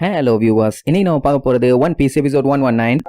Hello viewers இன்னைக்கு நம்ம பார்க்க போகிறது one piece episode one one nine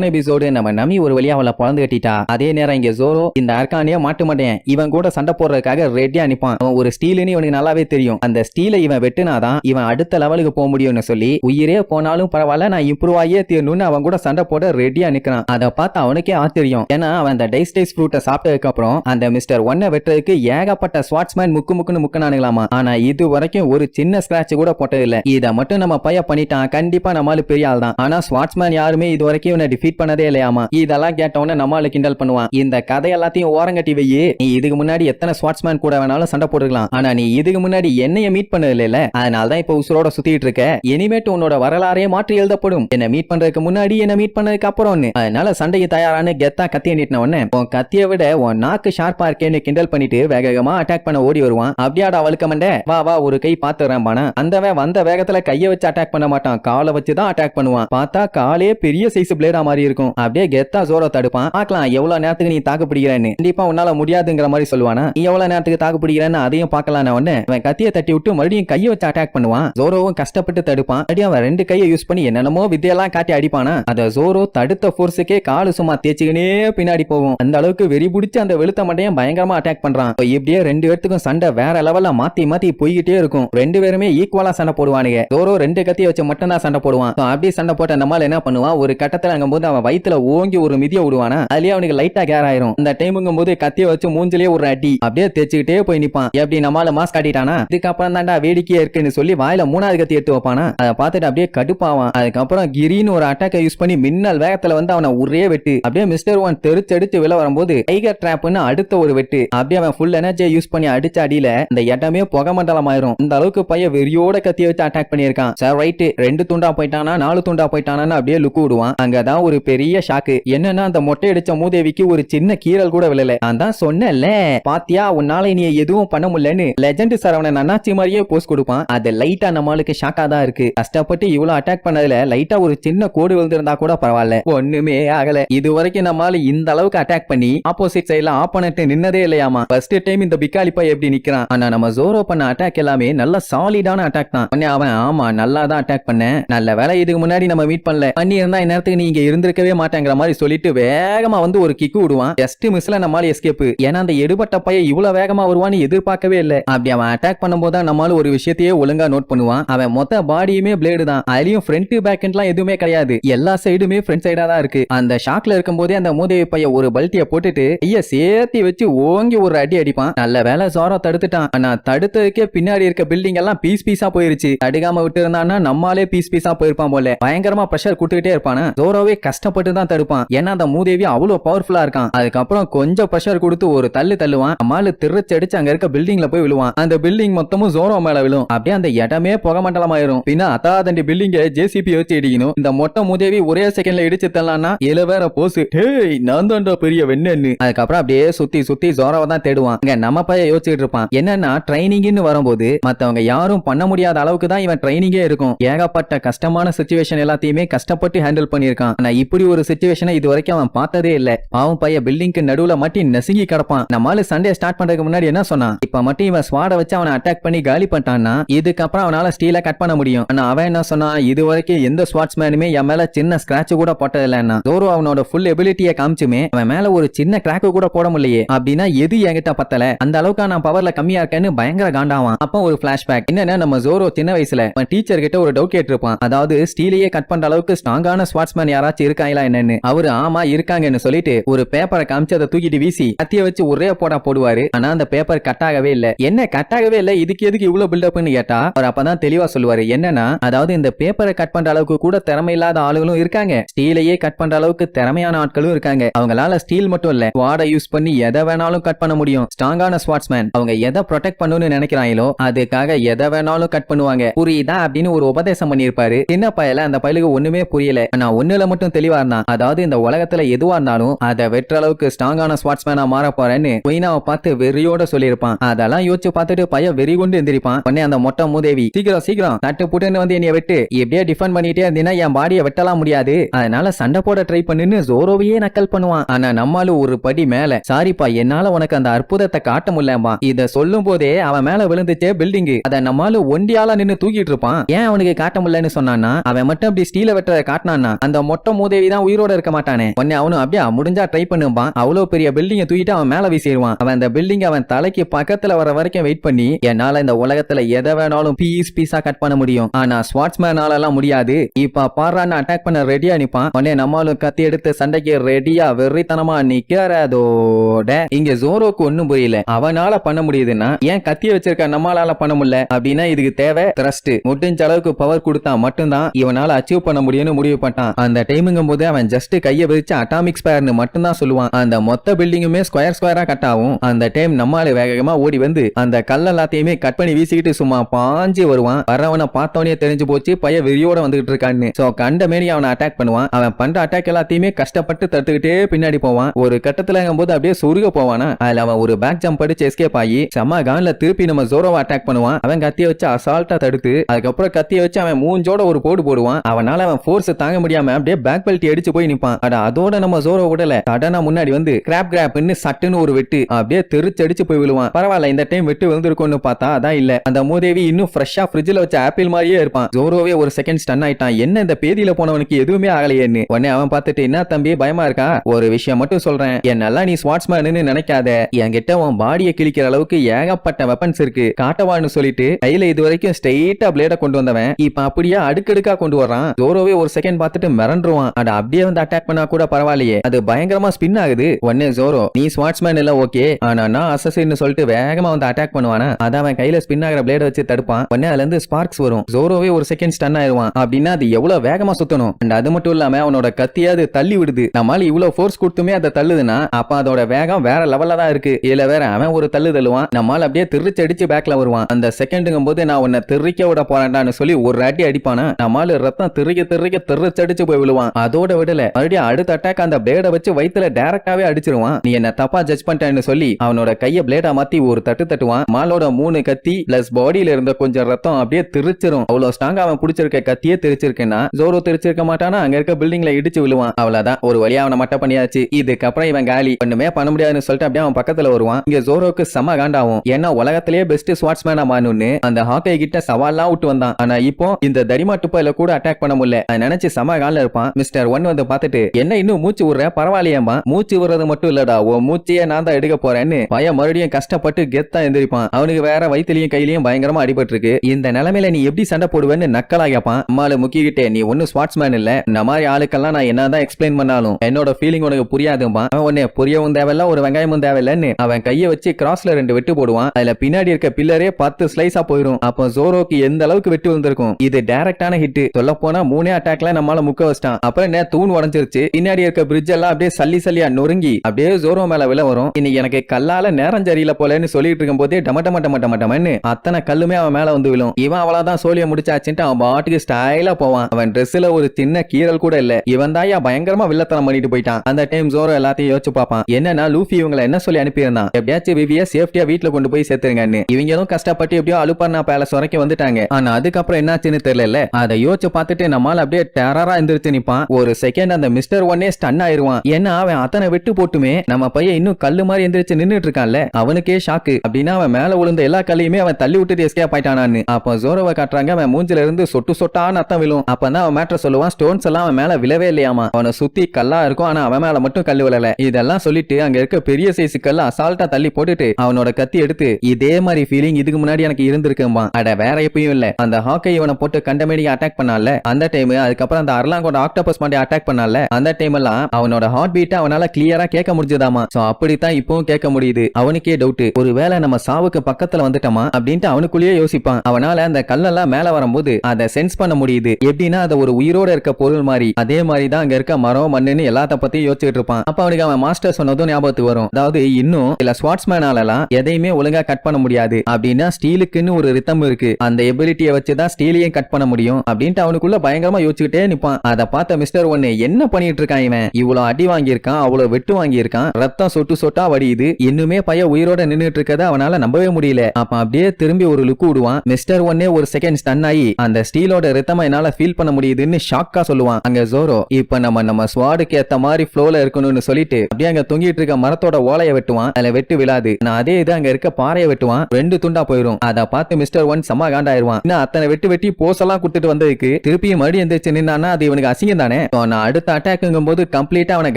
போன எபிசோடு நம்ம நமி ஒரு வழியா அவளை பழந்து கட்டிட்டா. அதே நேரம் இங்க ஜோரோ இந்த அர்கானியா மாட்ட மாட்டேன். இவன் கூட சண்டை போடுறதுக்காக ரெடியா நிப்பான். அவன் ஒரு ஸ்டீல்னு இவனுக்கு நல்லாவே தெரியும். அந்த ஸ்டீலை இவன் வெட்டினாதான் இவன் அடுத்த லெவலுக்கு போக முடியும்னு சொல்லி உயிரே போனாலும் பரவாயில்ல நான் இம்ப்ரூவ் ஆகியே தீரணும்னு அவன் கூட சண்டை போட ரெடியா நிக்கிறான். அதை பார்த்து அவனுக்கே ஆச்சரியம். ஏன்னா அவன் அந்த டைஸ் டைஸ் ஃப்ரூட்டை சாப்பிட்டதுக்கு அப்புறம் அந்த மிஸ்டர் ஒன்னை வெட்டுறதுக்கு ஏகப்பட்ட ஸ்வாட்ஸ்மேன் முக்கு முக்குன்னு முக்கனானுங்களாமா. ஆனா இது வரைக்கும் ஒரு சின்ன ஸ்கிராட்ச் கூட போட்டதில்லை. இதை மட்டும் நம்ம பைய பண்ணிட்டான். கண்டிப்பா நம்மளால பெரிய ஆள் தான் ஆனா ஸ்வாட்ஸ்மேன் யாருமே இது வரைக்கும் இவனை டிஃபீட் பண்ணதே இல்லையாமா? இதெல்லாம் கேட்டவொடனே நம்மளால கிண்டல் பண்ணுவான். இந்த கதை எல்லாத்தையும் ஓரங்கட்டி வை நீ இதுக்கு முன்னாடி எத்தனை ஸ்வாட்ஸ்மேன் கூட வேணாலும் சண்டை போட்டுக்கலாம். ஆனா நீ இதுக்கு முன்னாடி என்னைய மீட் பண்ணது இல்ல. அதனால தான் இப்ப உசுரோட சுத்திட்டு இருக்க. இனிமேட்டு உன்னோட வரலாறே மாற்றி எழுதப்படும். என்ன மீட் பண்றதுக்கு முன்னாடி என்ன மீட் பண்ணதுக்கு அப்புறம்னு. அதனால சண்டைக்கு தயாரான கெத்தா கத்திய நீட்டின உடனே உன் கத்திய விட உன் நாக்கு ஷார்ப்பா இருக்கேன்னு கிண்டல் பண்ணிட்டு வேக வேகமா அட்டாக் பண்ண ஓடி வருவான். அப்படியாடா அவளுக்கு மண்ட? வா வா ஒரு கை பாத்துறேன் பானா. அந்தவன் வந்த வேகத்துல கைய வச்சு அட்டாக் பண்ண மாட்டான். காலை வச்சு தான் அட்டாக் பண்ணுவான். பார்த்தா காலே பெரிய சைஸ் பிளேடா மாதிரி இருக்கும். அப்படியே கெத்தா ஜோரோ தடுப்பான். பாக்கலாம் எவ்வளவு நேரத்துக்கு நீ தாக்கு பிடிக்கிறேன்னு கண்டிப்பா உன்னால முடியாதுங்கிற மாதிரி சொல்லுவானா? நீ எவ்வளவு நேரத்துக்கு தாக்கு பிடிக்கிறேன்னு அதையும் பாக்கலாம் உடனே அவன் கத்திய தட்டி விட்டு மறுபடியும் கையை வச்சு அட்டாக் பண்ணுவான். ஜோரோவும் கஷ்டப்பட்டு தடுப்பான். அப்படியே அவன் ரெண்டு கையை யூஸ் பண்ணி என்னென்னமோ வித்தையெல்லாம் காட்டி அடிப்பானா? அத ஜோரோ தடுத்த போர்ஸுக்கே காலு சும்மா தேய்ச்சிக்கினே பின்னாடி போவோம் அந்த அளவுக்கு வெறி பிடிச்சி அந்த வெளுத்த மண்டையும் பயங்கரமா அட்டாக் பண்றான். இப்படியே ரெண்டு பேர்த்துக்கும் சண்டை வேற லெவல்ல மாத்தி மாத்தி போய்கிட்டே இருக்கும். ரெண்டு பேருமே ஈக்குவலா சண்டை போடுவானுங்க. ஜோரோ ரெண்டு கத்தியை வச்சு மட்டும் தான் சண்டை போடுவான். அப்படியே சண்டை போட்ட நம்மால என்ன பண்ணுவான்? ஒரு கட்டத்துல அங்க போது அவன் வயித்துல ஓங்கி ஒரு மிதிய விடுவானா? அதுலயே அவனுக்கு லைட்டா கேர் ஆயிரும். அந்த டைமுங்கும் போது கத்திய வச்சு மூஞ்சிலேயே ஒரு அடி. அப்படியே தேச்சுக்கிட்டே போய் நிப்பான். எப்படி நம்மளால மாஸ்க் காட்டிட்டானா? இதுக்கப்புறம் தாண்டா வேடிக்கையா இருக்குன்னு சொல்லி வாயில மூணாவது கத்தி எடுத்து வைப்பானா? அதை பார்த்துட்டு அப்படியே கடுப்பாவான். அதுக்கப்புறம் கிரின்னு ஒரு அட்டாக்கை யூஸ் பண்ணி மின்னல் வேகத்துல வந்து அவனை ஒரே வெட்டு. அப்படியே மிஸ்டர் ஒன் தெரிச்சடிச்சு விழ வரும்போது டைகர் டிராப்னு அடுத்த ஒரு வெட்டு. அப்படியே அவன் ஃபுல் எனர்ஜியை யூஸ் பண்ணி அடிச்ச அடியில இந்த இடமே புகை மண்டலம் ஆயிரும் இந்த அளவுக்கு பையன் வெறியோட கத்திய வச்சு அட்டாக் பண்ணியிருக்கான். சார் ரைட்டு ரெண்டு துண்டா போயிட்டானா? நாலு துண்டா போயிட்டானான்னு அப்படியே லுக்கு விடுவான். அங்கதான் ஒரு பெரிய ஷாக்கு என்னன்னா அந்த மொட்டை அடிச்ச மூதேவிக்கு ஒரு சின்ன கீறல் கூட விழல. நான் தான் சொன்னல பாத்தியா உன்னால நீ எதுவும் பண்ண முடியலன்னு. லெஜண்ட் சரவணன் அண்ணாச்சி மாதிரியே போஸ்ட் கொடுப்பான். அது லைட்டா நம்மளுக்கு ஷாக்கா தான் இருக்கு. கஷ்டப்பட்டு இவ்வளவு அட்டாக் பண்ணதுல லைட்டா ஒரு சின்ன கோடு விழுந்திருந்தா கூட பரவாயில்ல. ஒண்ணுமே ஆகல. இது வரைக்கும் நம்மளால இந்த அளவுக்கு அட்டாக் பண்ணி ஆப்போசிட் சைடுல ஆப்போனட் நின்னதே இல்லையாமா? ஃபர்ஸ்ட் டைம் இந்த பிக்காலிப்பா எப்படி நிக்கிறான்? ஆனா நம்ம ஜோரோ பண்ண அட்டாக் எல்லாமே நல்ல சாலிடான அட்டாக் தான். அவன் ஆமா நல்லா தான் அட்டாக் பண்ணேன். நல்ல வேலை இதுக்கு முன்னாடி நம்ம மீட் பண்ணல. பண்ணி இருந்தா இந்நேரத்துக்கு நீங்க இருந்து இருந்திருக்கவே மாட்டேங்கிற மாதிரி சொல்லிட்டு வேகமா வந்து ஒரு கிக்கு விடுவான். ஜஸ்ட் மிஸ்ல நம்மால எஸ்கேப் ஏன்னா அந்த எடுபட்ட பையன் இவ்வளவு வேகமா வருவான்னு எதிர்பார்க்கவே இல்லை. அப்படி அவன் அட்டாக் பண்ணும்போது தான் நம்மால ஒரு விஷயத்தையே ஒழுங்கா நோட் பண்ணுவான். அவன் மொத்த பாடியுமே பிளேடு தான். அதுலயும் ஃப்ரண்ட் பேக் எல்லாம் எதுவுமே கிடையாது. எல்லா சைடுமே ஃப்ரண்ட் சைடா தான் இருக்கு. அந்த ஷாக்ல இருக்கும்போதே அந்த மூதேவி பையன் ஒரு பல்ட்டிய போட்டுட்டு ஐய சேர்த்தி வச்சு ஓங்கி ஒரு அடி அடிப்பான். நல்ல வேலை ஜோரோ தடுத்துட்டான். ஆனா தடுத்ததுக்கே பின்னாடி இருக்க பில்டிங் எல்லாம் பீஸ் பீஸா போயிருச்சு. தடுக்காம விட்டு இருந்தான்னா நம்மாலே பீஸ் பீஸா போயிருப்பான் போல. பயங்கரமா ப்ரெஷர் கொடுத்துக்கிட்டே இருப்பானா? ஜோரோவே கஷ்டப்பட்டு தான் தடுப்பான். ஏன்னா அந்த மூதேவி அவ்வளவு பவர்ஃபுல்லா இருக்கான். அதுக்கப்புறம் கொஞ்சம் ப்ரெஷர் கொடுத்து ஒரு தள்ளு தள்ளுவான். நம்மால திருச்சி அடிச்சு அங்க இருக்க பில்டிங்ல போய் விழுவான். அந்த பில்டிங் மொத்தமும் ஜோரோ மேல விழும். அப்படியே அந்த இடமே புகமண்டலமாயிரும் பின்ன அத்தாதண்டி பில்டிங்க ஜேசிபி வச்சு இடிக்கணும். இந்த மொட்டை மூதேவி ஒரே செகண்ட்ல இடிச்சு தரலாம்னா இல வேற போசு. ஹேய் நான் தான்டா பெரிய வெண்ணன்னு. அதுக்கப்புறம் அப்படியே சுத்தி சுத்தி ஜோரோவை தான் தேடுவான். இங்க நம்ம பையன் யோசிச்சுட்டு இருப்பான். என்னன்னா ட்ரைனிங்னு வரும்போது மத்தவங்க யாரும் பண்ண முடியாத அளவுக்கு தான் இவன் ட்ரைனிங்கே இருக்கும். ஏகப்பட்ட கஷ்டமான சுச்சுவேஷன் எல்லாத்தையுமே கஷ்டப்பட்டு ஹேண்டில் பண்ணியிருக்கான். ஆனா இப்படி ஒரு சுச்சுவேஷனை இது வரைக்கும் அவன் பார்த்ததே இல்ல. அவன் பையன் பில்டிங்க்கு நடுவுல மட்டும் நெசுங்கி கிடப்பான். நம்மளால சண்டே ஸ்டார்ட் பண்றதுக்கு முன்னாடி என்ன சொன்னான்? இப்ப மட்டும் இவன் ஸ்வாட வச்சு அவனை அட்டாக் பண்ணி காலி பண்ணிட்டான்னா இதுக்கப்புறம் அவனால ஸ்டீல கட் பண்ண முடியும். ஆனா அவன் என்ன சொன்னான்? இது வரைக்கும் எந்த ஸ்வாட்ஸ்மேனுமே என் மேல சின்ன ஸ்கிராட்ச் கூட போட்டதில்லைன்னா தோரோ அவனோட ஃபுல் எபிலிட்டியை காமிச்சுமே அவன் மேல ஒரு சின்ன கிராக்கு கூட போட முடியலையே. அப்படின்னா எது என்கிட்ட பத்தல? அந்த அளவுக்கு நான் பவர்ல கம்மியா இருக்கேன்னு பயங்கர காண்டாவான். அப்ப ஒரு பிளாஷ்பேக் என்னன்னா நம்ம ஜோரோ சின்ன வயசுல டீச்சர் கிட்ட ஒரு டவுட் கேட்டிருப்பான். அதாவது ஸ்டீலையே கட் பண்ற அளவுக்கு ஸ்ட்ராங்கான ஸ்வாட்ஸ்மேன் யாராச்சும் இருக்காங்களா என்னன்னு? அவரு ஆமா இருக்காங்கன்னு சொல்லிட்டு ஒரு பேப்பரை காமிச்சு அதை தூக்கிட்டு வீசி கத்திய வச்சு ஒரே போடா போடுவாரு. ஆனா அந்த பேப்பர் கட் ஆகவே இல்ல. என்ன கட் ஆகவே இல்ல? இதுக்கு எதுக்கு இவ்வளவு பில்டப்னு கேட்டா அவர் அப்பதான் தெளிவா சொல்லுவாரு. என்னன்னா அதாவது இந்த பேப்பரை கட் பண்ற அளவுக்கு கூட திறமை இல்லாத ஆளுகளும் இருக்காங்க. ஸ்டீலையே கட் பண்ற அளவுக்கு திறமையான ஆட்களும் இருக்காங்க. அவங்களால ஸ்டீல் மட்டும் இல்ல வாடை யூஸ் பண்ணி எதை வேணாலும் கட் பண்ண முடியும். ஸ்ட்ராங்கான ஸ்வாட்ஸ்மேன் அவங்க எதை ப்ரொடெக்ட் பண்ணணும்னு நினைக்கிறாங்களோ அதுக்காக எதை வேணாலும் கட் பண்ணுவாங்க. புரியுதா? அப்படின்னு ஒரு உபதேசம் பண்ணிருப்பாரு சின்ன பயல அந்த பயலுக்கு ஒண்ணுமே புரியல. ஆனா ஒண்ணுல மட்டும் மட்டும் தெளிவா இருந்தான் அதாவது இந்த உலகத்துல எதுவா இருந்தாலும் அதை வெற்ற அளவுக்கு ஸ்ட்ராங்கான ஸ்பாட்ஸ்மேனா மாற போறேன்னு குயினாவை பார்த்து வெறியோட சொல்லியிருப்பான். அதெல்லாம் யோசிச்சு பார்த்துட்டு பையன் வெறி கொண்டு எந்திரிப்பான். உடனே அந்த மொட்டை மூதேவி சீக்கிரம் சீக்கிரம் தட்டு புட்டுன்னு வந்து என்னைய வெட்டு. இப்படியே டிஃபெண்ட் பண்ணிட்டே இருந்தீங்கன்னா என் பாடியை வெட்டலாம் முடியாது. அதனால சண்டை போட ட்ரை பண்ணுன்னு ஜோரோவையே நக்கல் பண்ணுவான். ஆனா நம்மளும் ஒரு படி மேல சாரிப்பா என்னால உனக்கு அந்த அற்புதத்தை காட்ட முடியலம்பா. இத சொல்லும் போதே அவன் மேல விழுந்துச்சே பில்டிங் அத நம்மளும் ஒண்டியால நின்னு தூக்கிட்டு இருப்பான். ஏன் அவனுக்கு காட்ட முடியலன்னு சொன்னான்னா அவன் மட்டும் அப்படி ஸ்டீல வெட்டுறத காட்டினான்னா அந்த மொட்டை மூத மூதேவி தான் உயிரோட இருக்க மாட்டானே. உன்னை அவனும் அப்படியே முடிஞ்சா ட்ரை பண்ணுவான் அவ்வளவு பெரிய பில்டிங்கை தூக்கிட்டு அவன் மேல வீசிடுவான். அவன் அந்த பில்டிங் அவன் தலைக்கு பக்கத்துல வர வரைக்கும் வெயிட் பண்ணி என்னால இந்த உலகத்துல எதை வேணாலும் பீஸ் பீஸா கட் பண்ண முடியும். ஆனா ஸ்வாட்ஸ்மேனால எல்லாம் முடியாது. இப்ப பாறான்னு அட்டாக் பண்ண ரெடியா நிப்பான். உடனே நம்மளும் கத்தி எடுத்து சண்டைக்கு ரெடியா வெறித்தனமா நிக்கிறதோட இங்க ஜோரோக்கு ஒண்ணும் புரியல. அவனால பண்ண முடியுதுன்னா ஏன் கத்திய வச்சிருக்க நம்மளால பண்ண முடியல? அப்படின்னா இதுக்கு தேவை த்ரஸ்ட் முடிஞ்ச அளவுக்கு பவர் கொடுத்தா மட்டும்தான் இவனால அச்சீவ் பண்ண முடியும்னு முடிவு பண்ணான் அந்த டைம் டைமுங்கும் போது அவன் ஜஸ்ட் கையை விரிச்சு அட்டாமிக் ஸ்பேர்னு மட்டும்தான் சொல்லுவான். அந்த மொத்த பில்டிங்குமே ஸ்கொயர் ஸ்கொயரா கட் ஆகும். அந்த டைம் நம்மால வேகமா ஓடி வந்து அந்த கல் எல்லாத்தையுமே கட் பண்ணி வீசிக்கிட்டு சும்மா பாஞ்சு வருவான். வரவனை பார்த்தவனே தெரிஞ்சு போச்சு பைய வெறியோட வந்துகிட்டு இருக்கான்னு. சோ கண்ட மாரி அவனை அட்டாக் பண்ணுவான். அவன் பண்ற அட்டாக் எல்லாத்தையுமே கஷ்டப்பட்டு தடுத்துக்கிட்டே பின்னாடி போவான். ஒரு கட்டத்துல போது அப்படியே சொருக போவானா? அதுல அவன் ஒரு பேக் ஜம்ப் அடிச்சு எஸ்கேப் ஆகி செம்ம கான்ல திருப்பி நம்ம ஜோரோவை அட்டாக் பண்ணுவான். அவன் கத்திய வச்சு அசால்ட்டா தடுத்து அதுக்கப்புறம் கத்திய வச்சு அவன் மூஞ்சோட ஒரு போடு போடுவான். அவனால அவன் ஃபோர்ஸ் தாங்க முடியாம அப்படியே பேக் பெல்ட் அடிச்சு போய் நிப்பான். அட அதோட நம்ம ஜோரோ விடல சடனா முன்னாடி வந்து கிராப் கிராப்னு சட்டுன்னு ஒரு வெட்டு அப்படியே தெரிச்சு அடிச்சு போய் விழுவான். பரவாயில்ல இந்த டைம் வெட்டு விழுந்திருக்கும்னு பார்த்தா அதான் இல்ல. அந்த மூதேவி இன்னும் ஃப்ரெஷ்ஷா ஃப்ரிட்ஜ்ல வச்ச ஆப்பிள் மாதிரியே இருப்பான். ஜோரோவே ஒரு செகண்ட் ஸ்டன் ஆயிட்டான். என்ன இந்த பேதியில போனவனுக்கு எதுவுமே ஆகலையேன்னு. உடனே அவன் பார்த்துட்டு என்ன தம்பி பயமா இருக்கா? ஒரு விஷயம் மட்டும் சொல்றேன். என்னெல்லாம் நீ ஸ்வாட்ஸ்மேனு நினைக்காத. என்கிட்ட உன் பாடியை கிழிக்கிற அளவுக்கு ஏகப்பட்ட வெப்பன்ஸ் இருக்கு. காட்டவான்னு சொல்லிட்டு கையில இது வரைக்கும் ஸ்ட்ரெயிட்டா பிளேட கொண்டு வந்தவன். இப்ப அப்படியே அடுக்கடுக்கா கொண்டு வர்றான். ஜோரோவே ஒரு செகண்ட் பார்த்துட்டு மிரண்டுருவான். அட அப்படியே வந்து அட்டாக் பண்ணா கூட பரவாயில்லையே. அது பயங்கரமா ஸ்பின் ஆகுது. உடனே ஜோரோ. நீ ஸ்வாட்ஸ்மேன் இல்ல ஓகே ஆனா நான் அசசின்னு சொல்லிட்டு வேகமா வந்து அட்டாக் பண்ணுவானா? அத அவன் கையில ஸ்பின் ஆகிற பிளேட வச்சு தடுப்பான். உடனே அதுல இருந்து ஸ்பார்க்ஸ் வரும். ஜோரோவே ஒரு செகண்ட் ஸ்டன் ஆயிருவான் அப்படின்னா அது எவ்வளவு வேகமா சுத்தணும்? அண்ட் அது மட்டும் இல்லாம அவனோட கத்தியாவது தள்ளி விடுது. நம்மால இவ்வளவு ஃபோர்ஸ் கொடுத்துமே அதை தள்ளுதுன்னா அப்ப அதோட வேகம் வேற லெவல்ல தான் இருக்கு. இதுல வேற அவன் ஒரு தள்ளு தள்ளுவான். நம்மால அப்படியே திருச்சி அடிச்சு பேக்ல வருவான். அந்த செகண்டுங்கும் போது நான் உன்னை திருக்க விட போறேன்டான்னு சொல்லி ஒரு அடி அடிப்பானா? நம்மால ரத்தம் திருக்க திருக்க திருச்சடிச்சு போய் விழுவான். அதோட விடல. மறுபடியும் அடுத்த அட்டாக் அந்த பிளேட வச்சு வயித்துல டைரக்டாவே அடிச்சிருவான். நீ என்ன தப்பா ஜட்ஜ் பண்ணிட்டேன்னு சொல்லி அவனோட கைய பிளேடா மாத்தி ஒரு தட்டு தட்டுவான். மாலோட மூணு கத்தி பிளஸ் பாடியில இருந்த கொஞ்சம் ரத்தம் அப்படியே திருச்சிரும். அவ்வளவு ஸ்ட்ராங்கா அவன் பிடிச்சிருக்க கத்தியே திருச்சிருக்கேன்னா ஜோரோ திருச்சிருக்க மாட்டானா? அங்க இருக்க பில்டிங்ல இடிச்சு விழுவான். அவ்வளவுதான். ஒரு வழியா அவனை மட்ட பண்ணியாச்சு. இதுக்கப்புறம் இவன் காலி. ஒண்ணுமே பண்ண முடியாதுன்னு சொல்லிட்டு அப்படியே அவன் பக்கத்துல வருவான். இங்க ஜோரோக்கு செம காண்டாவும். ஏன்னா உலகத்திலேயே பெஸ்ட் ஸ்வாட்ஸ்மேனா மானுன்னு அந்த ஹாக்கை கிட்ட சவால்லாம் விட்டு வந்தான். ஆனா இப்போ இந்த தடிமா துப்பாயில கூட அட்டாக் பண்ண முடியல. நினைச்சு செம காலில் இருப்பான். மினிஸ்டர் ஒன் வந்து பார்த்துட்டு என்ன இன்னும் மூச்சு விடுற? பரவாயில்லையாமா மூச்சு விடுறது மட்டும் இல்லடா. உன் மூச்சையே நான் தான் எடுக்க போறேன்னு. பையன் மறுபடியும் கஷ்டப்பட்டு கெத்தா எந்திரிப்பான். அவனுக்கு வேற வயிற்றுலயும் கையிலயும் பயங்கரமா அடிபட்டு இருக்கு இந்த நிலைமையில நீ எப்படி சண்டை போடுவேன்னு நக்கலா கேப்பான். அம்மால முக்கிக்கிட்டே நீ ஒன்னும் ஸ்வாட்ஸ்மேன் இல்ல. இந்த மாதிரி ஆளுக்கெல்லாம் நான் என்னதான் எக்ஸ்பிளைன் பண்ணாலும் என்னோட ஃபீலிங் உனக்கு புரியாதுமா அவன் உன்னை புரியவும் தேவையில்ல ஒரு வெங்காயமும் தேவையில்லன்னு. அவன் கையை வச்சு கிராஸ்ல ரெண்டு வெட்டு போடுவான். அதுல பின்னாடி இருக்க பில்லரே பத்து ஸ்லைஸா போயிடும். அப்போ ஜோரோக்கு எந்த அளவுக்கு வெட்டு வந்திருக்கும் இது டைரக்டான ஹிட் சொல்ல போனா மூணே அட்டாக்ல நம்மளால முக்க வச்சிட்டான். அப்புறம் என்ன தூண் உடஞ்சிருச்சு. பின்னாடி இருக்க பிரிட்ஜ் எல்லாம் அப்படியே சல்லி சல்லியா நொறுங்கி அப்படியே ஜோரோ மேல விழ வரும். இன்னைக்கு எனக்கு கல்லால நேரம் சரியில்லை போலன்னு சொல்லிட்டு இருக்கும் போதே டமட்ட மட்ட மட்ட மட்டமன்னு அத்தனை கல்லுமே அவன் மேல வந்து விழும். இவன் அவ்வளவுதான் சோழிய முடிச்சாச்சுன்ட்டு அவன் பாட்டுக்கு ஸ்டைலா போவான். அவன் ட்ரெஸ்ல ஒரு சின்ன கீறல் கூட இல்ல. இவன் தாயா பயங்கரமா வில்லத்தனம் பண்ணிட்டு போயிட்டான். அந்த டைம் ஜோரோ எல்லாத்தையும் யோசிச்சு பார்ப்பான். என்னன்னா லூஃபி இவங்களை என்ன சொல்லி அனுப்பியிருந்தான்? எப்படியாச்சும் விவிய சேஃப்டியா வீட்டுல கொண்டு போய் சேர்த்துருங்கன்னு. இவங்களும் கஷ்டப்பட்டு எப்படியோ அலுப்பர்னா பேலஸ் வரைக்கும் வந்துட்டாங்க. ஆனா அதுக்கப்புறம் என்னாச்சுன்னு தெரியல அதை யோசிச்சு பார்த்துட்டு நம்மால அப்படியே டெரரா எந்திரிச்சு நிப்பான். ஒரு செகண்ட் அந்த மிஸ்டர் ஒன்னே ஸ்டன் ஆயிருவான். ஏன்னா அவன் அத்தனை வெட்டு போட்டுமே நம்ம பையன் இன்னும் கல்லு மாதிரி எந்திரிச்சு நின்னுட்டு இருக்கான்ல அவனுக்கே ஷாக்கு அப்படின்னா அவன் மேல விழுந்த எல்லா கல்லையுமே அவன் தள்ளி விட்டுட்டு எஸ்கேப் ஆயிட்டானான்னு. அப்போ ஜோரோவை காட்டுறாங்க அவன் மூஞ்சில இருந்து சொட்டு சொட்டான்னு அத்தம் விழும். அப்பதான் அவன் மேட்ர சொல்லுவான் ஸ்டோன்ஸ் எல்லாம் அவன் மேல விழவே இல்லையாமா. அவனை சுத்தி கல்லா இருக்கும் ஆனா அவன் மேல மட்டும் கல்லு விழல. இதெல்லாம் சொல்லிட்டு அங்க இருக்க பெரிய சைஸ் கல்ல அசால்ட்டா தள்ளி போட்டுட்டு அவனோட கத்தி எடுத்து இதே மாதிரி ஃபீலிங் இதுக்கு முன்னாடி எனக்கு இருந்திருக்கும்பா அட வேற எப்பயும் இல்ல. அந்த ஹாக்கை இவனை போட்டு கண்டமேடியா அட்டாக் பண்ணால அந்த டைம் அதுக்கப்புறம் அந்த அர்லாங்கோட ஆக்டோபஸ் மாட்டி அட்டாக் பண்ணால அந்த டைம் எல்லாம் அவனோட ஹார்ட் பீட் அவனால கிளியரா கேட்க முடிஞ்சதாமா? சோ அப்படித்தான் இப்பவும் கேட்க முடியுது. அவனுக்கே டவுட் ஒருவேளை நம்ம சாவுக்கு பக்கத்துல வந்துட்டோமா? அப்படின்ட்டு அவனுக்குள்ளேயே யோசிப்பான். அவனால அந்த கல்லெல்லாம் மேல வரும்போது அதை சென்ஸ் பண்ண முடியுது. எப்படின்னா அதை ஒரு உயிரோட இருக்க பொருள் மாதிரி. அதே மாதிரி தான் அங்க இருக்க மரம் மண்ணுன்னு எல்லாத்த பத்தியும் யோசிச்சுட்டு இருப்பான். அப்ப அவனுக்கு அவன் மாஸ்டர் சொன்னதும் ஞாபகத்துக்கு வரும். அதாவது இன்னும் சில ஸ்வாட்ஸ்மேனாலலாம் எதையுமே ஒழுங்கா கட் பண்ண முடியாது. அப்படின்னா ஸ்டீலுக்குன்னு ஒரு ரித்தம் இருக்கு. அந்த எபிலிட்டியை வச்சு தான் ஸ்டீலையும் கட் பண்ண முடியும். அப்படின்ட்டு அவனுக்குள்ள பயங்கரமா யோசிச்சுக்கிட்டே நிப்பான். அதை பார்த்த மிஸ்டர் ஒன்னு என்ன பண்ணிட்டு இருக்கான் இவன்? இவ்வளவு அடி வாங்கியிருக்கான் அவ்வளவு வெட்டு வாங்கியிருக்கான். ரத்தம் சொட்டு சொட்டா வடியுது. இன்னுமே பையன் உயிரோட நின்னுட்டு இருக்கத அவனால நம்பவே முடியல. அப்ப அப்படியே திரும்பி ஒரு லுக்கு விடுவான். மிஸ்டர் ஒன்னே ஒரு செகண்ட் ஸ்டன் ஆகி அந்த ஸ்டீலோட ரத்தமா என்னால ஃபீல் பண்ண முடியுதுன்னு ஷாக்கா சொல்லுவான். அங்க ஜோரோ இப்ப நம்ம நம்ம ஸ்வாடுக்கு ஏத்த மாதிரி ஃப்ளோல இருக்கணும்னு சொல்லிட்டு அப்படியே அங்க தொங்கிட்டு இருக்க மரத்தோட ஓலைய வெட்டுவான். அதுல வெட்டு விழாது. நான் அதே இது அங்க இருக்க பாறையை வெட்டுவான். ரெண்டு துண்டா போயிடும். அதை பார்த்து மிஸ்டர் ஒன் செம்ம காண்டாயிருவான். இன்னும் அத்தனை வெட்டு வெட்டி போஸ் எல்லாம் கொடுத்துட்டு வந்ததுக்கு திருப்பியும் மறுபடியும் எந்திரிச்சு நின்னானா அது இவனுக்கு அசிங்கம் தானே நான் அடுத்த அட்டாக்குங்கும் போது கம்ப்ளீட்டா அவனை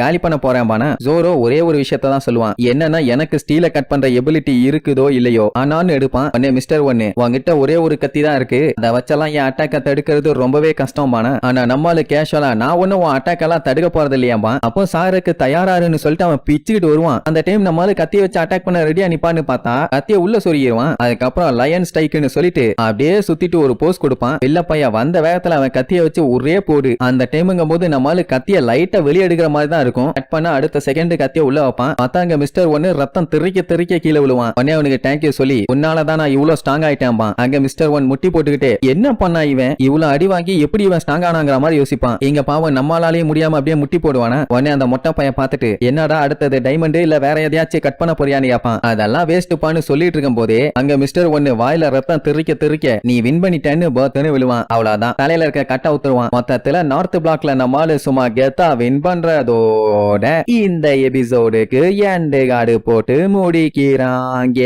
காலி பண்ண போறேன் பானா. ஜோரோ ஒரே ஒரு விஷயத்த தான் சொல்லுவான். என்னன்னா எனக்கு ஸ்டீல கட் பண்ற எபிலிட்டி இருக்குதோ இல்லையோ ஆனான்னு எடுப்பான். உடனே மிஸ்டர் ஒன்னு உங்ககிட்ட ஒரே ஒரு கத்தி தான் இருக்கு. அதை வச்செல்லாம் என் அட்டாக்க தடுக்கிறது ரொம்பவே கஷ்டம் பானா. ஆனா நம்மால கேஷுவலா நான் ஒன்னும் உன் அட்டாக் எல்லாம் தடுக்க போறது இல்லையாம்பா அப்போ சாருக்கு தயாராருன்னு சொல்லிட்டு அவன் பிச்சுக்கிட்டு வருவான். அந்த டைம் நம்மளால கத்திய வச்சு அட்டாக் பண்ண ரெடியா நிப்பான்னு பார்த்தா கத்திய உள்ள சொருகிடுவான் அதுக்கப்புறம் லயன் ஸ்ட்ரைக்குன்னு சொல்லிட்டு அப்படியே சுத்திட்டு ஒரு போஸ் கொடுப்பான். இல்ல பையன் வந்த வேகத்துல அவன் கத்திய வச்சு ஒரே போடு. அந்த டைமுங்க போது நம்மால கத்திய லைட்டா வெளியே எடுக்கிற மாதிரி தான் இருக்கும். கட் பண்ண அடுத்த செகண்ட் கத்திய உள்ள வைப்பான். அத்தாங்க மிஸ்டர் ஒன்னு ரத்தம் திரிக்க திரிக்க கீழே விழுவான். உடனே அவனுக்கு தேங்க்யூ சொல்லி உன்னாலதான் நான் இவ்வளவு ஸ்ட்ராங் ஆயிட்டேன்பான் அங்க மிஸ்டர் ஒன் முட்டி போட்டுக்கிட்டு என்ன பண்ணா இவன்? இவ்வளவு அடி வாங்கி எப்படி இவன் ஸ்ட்ராங் ஆனாங்கிற மாதிரி யோசிப்பான். இங்க பாவம் நம்மளாலேயே முடியாம அப்படியே முட்டி போடுவானா? உடனே அந்த மொட்டை பையன் பார்த்துட்டு என்னடா அடுத்தது டைமண்ட் இல்ல வேற எதையாச்சும் கட் பண்ண போறியான்னு கேப்பான். அதெல்லாம் வேஸ்ட்பான்னு சொல்லிட்டு இருக்கும் போதே அங்க மிஸ்டர் ஒன்னு வாயில ரத்தம் திரிக்க திரிக்க நீ வின் பண்ணிட்டேன்னு பர்த்னு விழுவான். அவ்வளவுதான். தலையில இருக்க கட்ட ஊத்துருவான் மொத்தத்துல நார்த் பிளாக்ல நம்மால சும்மா கெத்தா வின் பண்றதோட இந்த எபிசோடுக்கு எண்டு காடு போட்டு முடிக்கிறாங்க.